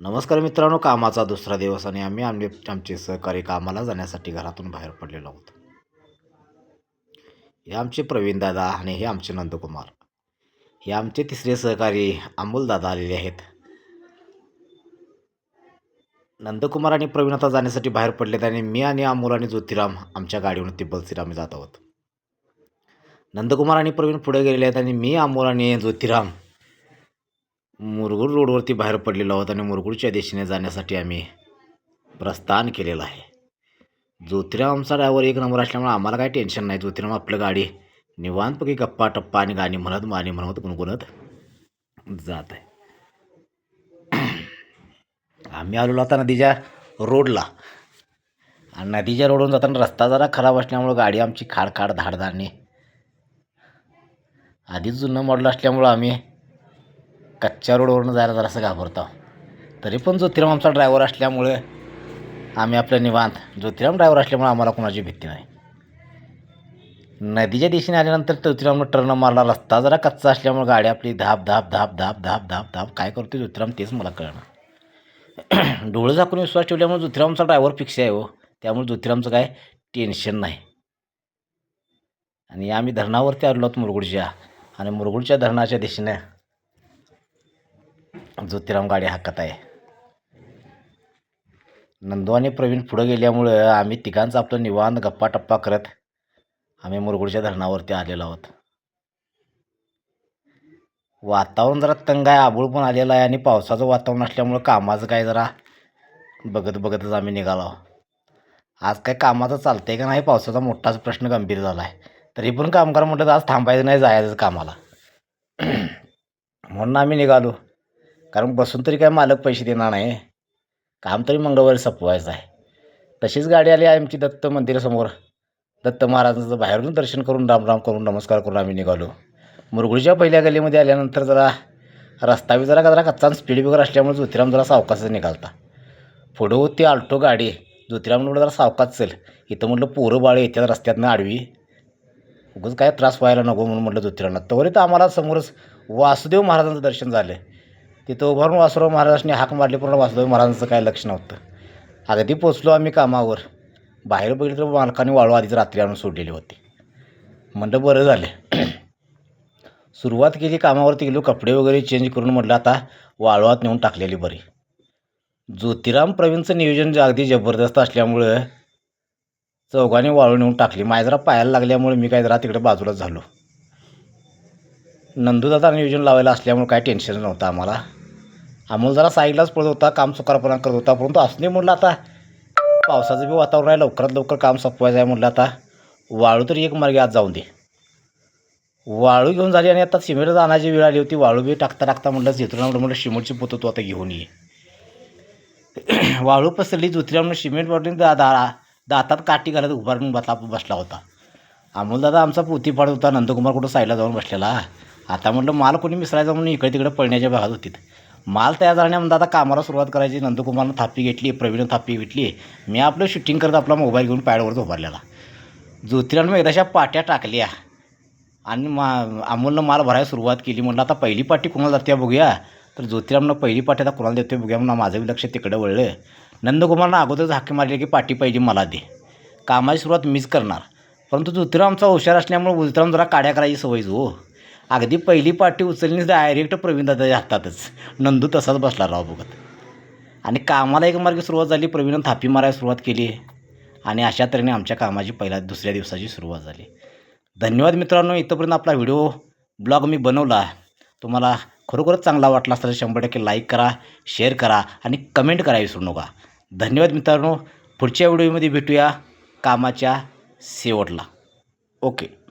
नमस्कार मित्रांनो कामाचा दुसरा दिवस आणि आम्ही आमचे आमचे सहकारी कामाला जाण्यासाठी घरातून बाहेर पडलेलो आहोत. हे आमचे प्रवीण दादा आणि हे आमचे नंदकुमार. हे आमचे तिसरे सहकारी अमोल दादा आलेले आहेत. नंदकुमार आणि प्रवीण आता जाण्यासाठी बाहेर पडलेत आणि मी आणि अमोल आणि ज्योतिराम आमच्या गाडीवरून तिब्बलसीर आम्ही जात आहोत. नंदकुमार आणि प्रवीण पुढे गेलेले आहेत आणि मी अमोल आणि ज्योतिराम मुरगुड रोडवरती बाहेर पडलेलो आहोत आणि मुरगुडच्या दिशेने जाण्यासाठी आम्ही प्रस्थान केलेलं आहे. ज्योतिराम आमचा ड्रायव्हर एक नंबर असल्यामुळे आम्हाला काही टेन्शन नाही. ज्योतिराम आपलं गाडी निवांतपैकी गप्पा टप्पा आणि गाणी म्हणत माणी म्हणत गुणगुणत जात आहे. आम्ही आलेलो आता नदीच्या रोडला. आणि नदीच्या रोडवरून जाताना रस्ता जरा खराब असल्यामुळं गाडी आमची खाड खाड धाडधाडणे आधीच जुनं मॉडल असल्यामुळं आम्ही कच्च्या रोडवरून जायला जरासं घाबरतो. तरी पण ज्योतिराम आमचा ड्रायव्हर असल्यामुळे आम्ही आपलं निवांत. ज्योतिराम ड्रायव्हर असल्यामुळे आम्हाला कोणाची भीती नाही. नदीच्या दिशेने आल्यानंतर जोतिरामनं टर्न मारला रस्ता जरा कच्चा असल्यामुळे गाडी आपली धाप धाप धाप धाप धाप धाप धाप. काय करतो ज्योतिराम तेच मला कळणं डोळं झाकून विश्वास ठेवल्यामुळे ज्योतिरामचा ड्रायव्हर फिक्स आहे हो. त्यामुळे ज्योतिरामचं काय टेन्शन नाही. आणि आम्ही धरणावरती आलो आहोत मुरगुडच्या. आणि मुरगुडच्या धरणाच्या दिशेने ज्योतिराम गाडी हाकत आहे. नंदू आणि प्रवीण पुढं गेल्यामुळं आम्ही तिघांचं आपलं निवांत गप्पा टप्पा करत आम्ही मुरगुडच्या धरणावरती आलेलो आहोत. वातावरण जरा तंग आहे आबूळ पण आलेलं आहे आणि पावसाचं वातावरण असल्यामुळं कामाचं काय जरा बघत बघतच आम्ही निघालो आज काय कामाचं चालतंय का नाही पावसाचा मोठाच प्रश्न गंभीर झाला आहे तरी पण कामगार म्हटलं तर आज थांबायचं नाही जायचं कामाला. म्हणून आम्ही निघालो. कारण बसून तरी काय मालक पैसे देणार नाही. काम तरी मंगळवारी संपवायचं आहे. तशीच गाडी आली आहे आमची दत्त मंदिरासमोर दत्त महाराजांचं बाहेरून दर्शन करून रामराम करून नमस्कार करून आम्ही निघालो. मुरगुडच्या पहिल्या गल्लीमध्ये आल्यानंतर जरा रस्ता बी जरा जरा कच्चा स्पीड वगैरे असल्यामुळे ज्योतिराम जरा सावकाशच निघालता. पुढं होती आल्टो गाडी. ज्योतिराम म्हटलं जरा सावकाच चल. इथं म्हटलं पोरं बाळे येतात रस्त्यातनं आडवी. उगाच काय त्रास व्हायला नको म्हणून म्हटलं ज्योतिरामला तर आम्हाला समोरच वासुदेव महाराजांचं दर्शन झालं. तिथं उभारून वासुराव महाराजांनी हाक मारली पण वासुदेव महाराजांचं काय लक्ष नव्हतं. अगदी पोचलो आम्ही कामावर. बाहेर बघितलं तर मालकाने वाळू आधीच रात्री आणून सोडलेली होती. म्हणलं बरं झालं. सुरुवात केली कामावरती गेलो कपडे वगैरे चेंज करून म्हटलं आता वाळवात नेऊन टाकलेली बरी. ज्योतिराम प्रवीणचं नियोजन जे अगदी जबरदस्त असल्यामुळं चौघाने वाळू नेऊन टाकली. माझ्या जरा पायाला लागल्यामुळे मी काय जरा तिकडे बाजूलाच झालो. नंदूदादा नियोजन लावायला असल्यामुळे काय टेन्शन नव्हतं आम्हाला. अमोल जरा साईडलाच पडत होता काम सुकारपणा करत होता परंतु असणे नाही म्हटलं आता पावसाचं बी वातावरण आहे लवकरात लवकर काम संपवायचं आहे म्हटलं आता. वाळू तरी एक मार्गे आज जाऊन दे. वाळू घेऊन झाली आणि आता सिमेंट आणायची वेळ आली होती वाळू बी टाकता टाकता म्हटलं जेतुराम म्हटलं सिमेंटची पोतं तू आता घेऊन ये. वाळू पसरली ज्योतिरामनं सिमेंट वाटून दा दा दातात काठी घालत उभारून बसला बसला होता. अमोलदादा आमचा पोती पाडत होता नंदकुमार कुठं साईडला जाऊन बसलेला. आता म्हटलं माल कोणी मिसळायचा म्हणून इकडे तिकडे पळण्याच्या भागात होतीत. माल तयार झाल्यानंतर आता कामाला सुरुवात करायची. नंदकुमारनं थापी घेतली प्रवीणनं थापी घेतली. मी आपलं शूटिंग करत आपला मोबाईल घेऊन पॅडवरच उभारलेला. ज्योतिरानं मग एकदाशा पाट्या टाकल्या. आणि मा अमोलनं माल भरायला सुरुवात केली. म्हटलं आता पहिली पाटी कोणाला जाते बघूया? तर ज्योतिरामनं पहिली पाटी आता कोणाला देतोय बघूया? म्हणून माझं बी लक्ष तिकडं वळलं. नंदकुमारनं अगोदरच हाके मारले की पाटी पाहिजे मला दे. कामाची सुरुवात मीच करणार. परंतु ज्योतिरामचा हुशार असल्यामुळे ज्योतिराम जरा काड्या करायची सवय हो. अगदी पहिली पाठी उचलली डायरेक्ट प्रवीणदादाच्या हातातच. नंदू तसाच बसला राव बघत. आणि कामाला एक मार्गी सुरुवात झाली प्रवीणनं थापी मारायला सुरुवात केली. आणि अशा तऱ्हेने आमच्या कामाची पहिल्या दुसऱ्या दिवसाची सुरुवात झाली. धन्यवाद मित्रांनो इथंपर्यंत आपला व्हिडिओ ब्लॉग मी बनवला. तुम्हाला खरोखरच चांगला वाटला असता तर शंभर टक्के लाईक करा शेअर करा आणि कमेंट करा विसरू नका. धन्यवाद मित्रांनो पुढच्या व्हिडिओमध्ये भेटूया कामाच्या शेवटला. ओके.